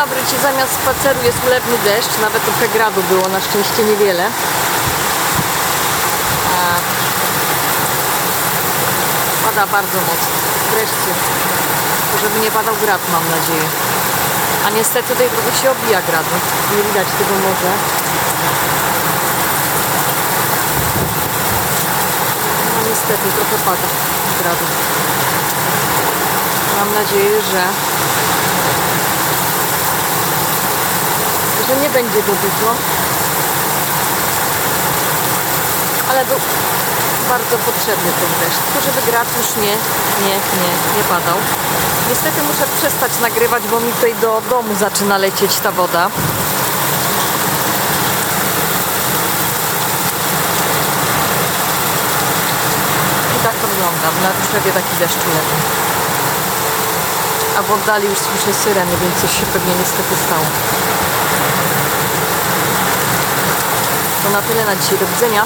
dobry, ci zamiast spaceru jest ulewny deszcz, nawet trochę gradu było, na szczęście niewiele. A, pada bardzo mocno, wreszcie. Żeby nie padał grad, mam nadzieję. A niestety tutaj trochę się obija gradu. Nie widać tego morza. No niestety trochę pada gradu. Mam nadzieję, że że nie będzie go dużo. Ale był bardzo potrzebny ten deszcz, tylko żeby grad już nie, nie, nie, nie padał. Niestety muszę przestać nagrywać, bo mi tutaj do domu zaczyna lecieć ta woda. I tak to wygląda. W Naruszewie taki deszcz leży. A w oddali już słyszę syreny, więc coś się pewnie niestety stało. To na tyle na dzisiaj. Do widzenia.